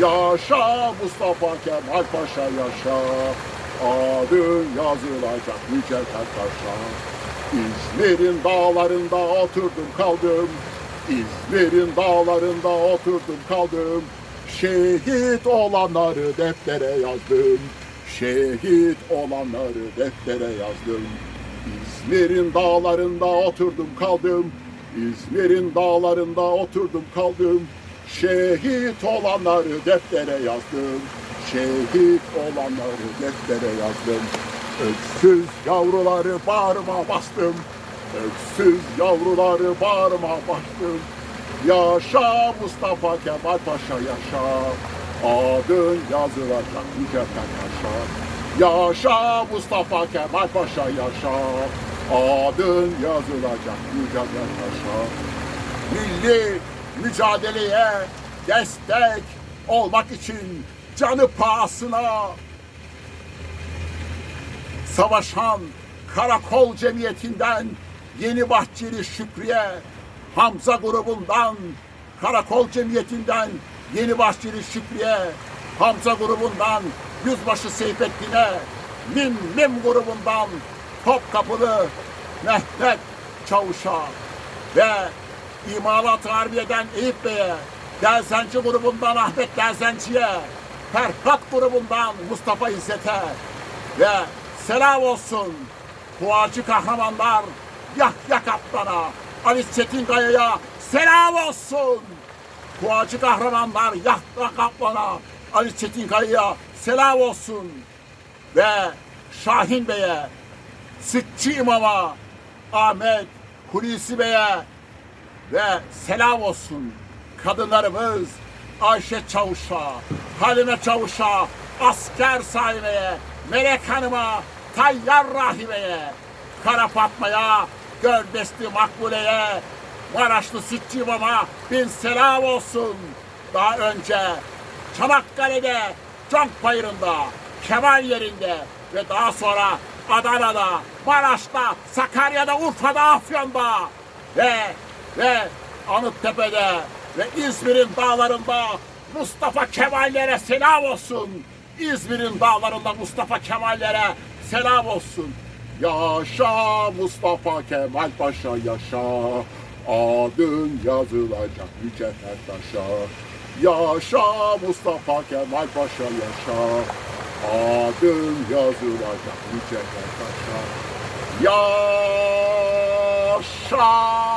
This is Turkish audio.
Yaşa Mustafa Kemal Paşa yaşa. Adın yazılacak mücevher taşa. İzmir'in dağlarında oturdum kaldım. İzmir'in dağlarında oturdum kaldım. Şehit olanları deftere yazdım. Şehit olanları deftere yazdım. İzmir'in dağlarında oturdum kaldım. İzmir'in dağlarında oturdum kaldım. Şehit olanları deftere yazdım. Şehit olanları deftere yazdım. Öksüz yavruları bağrıma bastım. Öksüz yavruları bağrıma bastım. Yaşa Mustafa Kemal Paşa yaşa. Adın yazılacak mücevher taşa. Yaşa Mustafa Kemal Paşa yaşa. Adın yazılacak mücevher taşa. Milli mücadeleye destek olmak için canı pahasına savaşan Karakol Cemiyeti'nden Yeni Bahçeli Şükriye, Hamza grubundan, Karakol Cemiyeti'nden Yeni Bahçeli Şükriye, Hamza grubundan Yüzbaşı Seyfettin'e, Mim Mim grubundan Topkapılı Mehmet Çavuş'a ve İmalat Harbiye'den Eyüp Bey'e, Delzenci grubundan Ahmet Delzenci'ye, Ferhat grubundan Mustafa İzzet'e ve selam olsun Fuacı kahramanlar Yahya Kaptan'a, Ali Çetinkaya'ya selam olsun. Fuacı kahramanlar Yahya Kaptan'a, Ali Çetinkaya'ya selam olsun. Ve Şahin Bey'e, Sıkçı İmam'a, Ahmet Hulusi Bey'e ve selam olsun kadınlarımız Ayşe Çavuş'a, Halime Çavuş'a, Asker Sahibe'ye, Melek Hanım'a, Tayyar Rahibe'ye, Kara Fatma'ya, Gördesli Makbule'ye, Maraşlı Sütçü İmam'a bin selam olsun. Daha önce Çanakkale'de, Cank Bayırı'nda, Kemal yerinde ve daha sonra Adana'da, Maraş'ta, Sakarya'da, Urfa'da, Afyon'da ve ve Anıttepe'de ve İzmir'in dağlarında Mustafa Kemal'lere selam olsun. İzmir'in dağlarında Mustafa Kemal'lere selam olsun. Yaşa Mustafa Kemal Paşa yaşa. Adın yazılacak mücevher taşa. Yaşa Mustafa Kemal Paşa yaşa. Adın yazılacak mücevher taşa. Yaşa